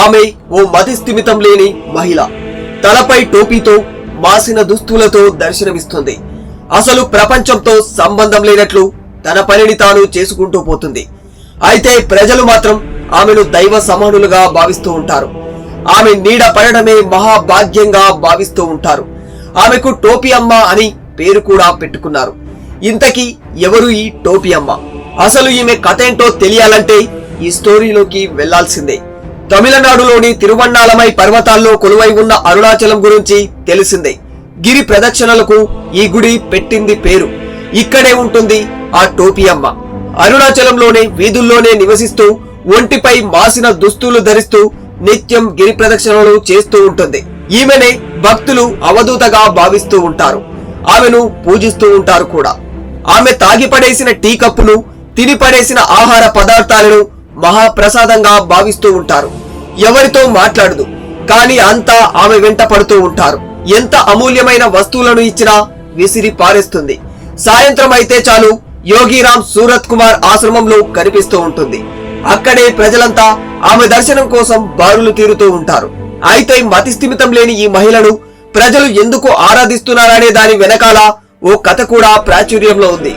ఆమె ఓ మతిస్థిమితం లేని మహిళ. తలపై టోపీతో మాసిన దుస్తులతో దర్శనమిస్తుంది. అసలు ప్రపంచంతో సంబంధం లేనట్లు తన పనిని తాను చేసుకుంటూ పోతుంది. అయితే ప్రజలు మాత్రం ఆమెను దైవ సమానులుగా భావిస్తూ ఉంటారు. ఆమె నీడ పడడమే మహాభాగ్యంగా భావిస్తూ ఉంటారు. ఆమెకు టోపీ అమ్మ అని పేరు కూడా పెట్టుకున్నారు. ఇంతకీ ఎవరు ఈ టోపీ అమ్మ? అసలు ఈమె కథ ఏంటో తెలియాలంటే ఈ స్టోరీలోకి వెళ్ళాల్సిందే. తమిళనాడులోని తిరువన్నాలమై పర్వతాల్లో కొలువై ఉన్న అరుణాచలం గురించి తెలిసిందే. గిరి ప్రదక్షిణలకు ఈ గుడి పెట్టింది పేరు. ఇక్కడే ఉంటుంది ఆ టోపియమ్మ అమ్మ. అరుణాచలంలోనే వీధుల్లోనే నివసిస్తూ ఒంటిపై మాసిన దుస్తులు ధరిస్తూ నిత్యం గిరి ప్రదక్షిణలు చేస్తూ ఉంటుంది. ఈమెనే భక్తులు అవధూతగా భావిస్తూ ఉంటారు. ఆమెను పూజిస్తూ ఉంటారు కూడా. ఆమె తాగి పడేసిన టీ కప్పును తిని పడేసిన ఆహార పదార్థాలను మహాప్రసాదంగా భావిస్తూ ఉంటారు. ఎవరితో మాట్లాడదు. కానీ అంతా ఆమె వెంట పడుతూ ఉంటారు. ఎంత అమూల్యమైన వస్తువులను ఇచ్చినా విసిరి పారేస్తుంది. సాయంత్రం అయితే చాలు యోగిరామ్ సూరత్ కుమార్ ఆశ్రమంలో కనిపిస్తూ ఉంటుంది. అక్కడే ప్రజలంతా ఆమె దర్శనం కోసం బారులు తీరుతూ ఉంటారు. అయితే మతిస్థిమితం లేని ఈ మహిళను ప్రజలు ఎందుకు ఆరాధిస్తున్నారనే దాని వెనకాల ఓ కథ కూడా ప్రాచుర్యంలో ఉంది.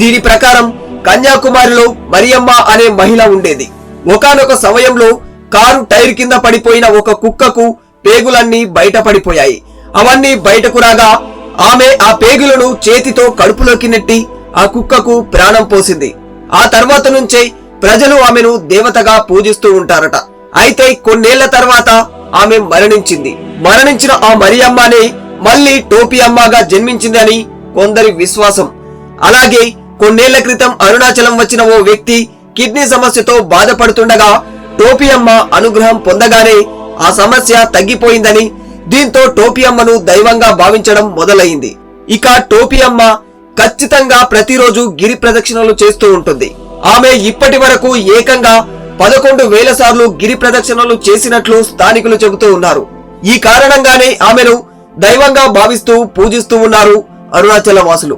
దీని ప్రకారం కన్యాకుమారిలో మరియమ్మ అనే మహిళ ఉండేది. ఒకానొక సమయంలో కారు టైర్ కింద పడిపోయిన ఒక కుక్కకు పేగులన్నీ బయట పడిపోయాయి. అవన్నీ బయటకు రాగా ఆమె ఆ పేగులను చేతితో కడుపులోకి నెట్టి ఆ కుక్కకు ప్రాణం పోసింది. ఆ తర్వాత నుంచే ప్రజలు ఆమెను దేవతగా పూజిస్తూ ఉంటారట. అయితే కొన్నేళ్ళ తర్వాత ఆమె మరణించింది. మరణించిన ఆ మరియమ్మనే మళ్ళీ టోపీ అమ్మగా జన్మించిందని కొందరి విశ్వాసం. అలాగే కొన్నేళ్ళ క్రితం అరుణాచలం వచ్చిన ఓ వ్యక్తి కిడ్నీ సమస్యతో బాధపడుతుండగా టోపి అమ్మ అనుగ్రహం పొందగానే ఆ సమస్య తగ్గిపోయిందని దీంతో టోపి అమ్మను దైవంగా భావించడం మొదలైంది. ఇక టోపి అమ్మ ఖచ్చితంగా ప్రతిరోజు గిరి ప్రదక్షిణలు చేస్తూ ఉంటుంది. ఆమె ఇప్పటి వరకు ఏకంగా పదకొండు వేల సార్లు గిరి ప్రదక్షిణలు చేసినట్లు స్థానికులు చెబుతూ ఉన్నారు. ఈ కారణంగానే ఆమెను దైవంగా భావిస్తూ పూజిస్తూ ఉన్నారు అరుణాచల వాసులు.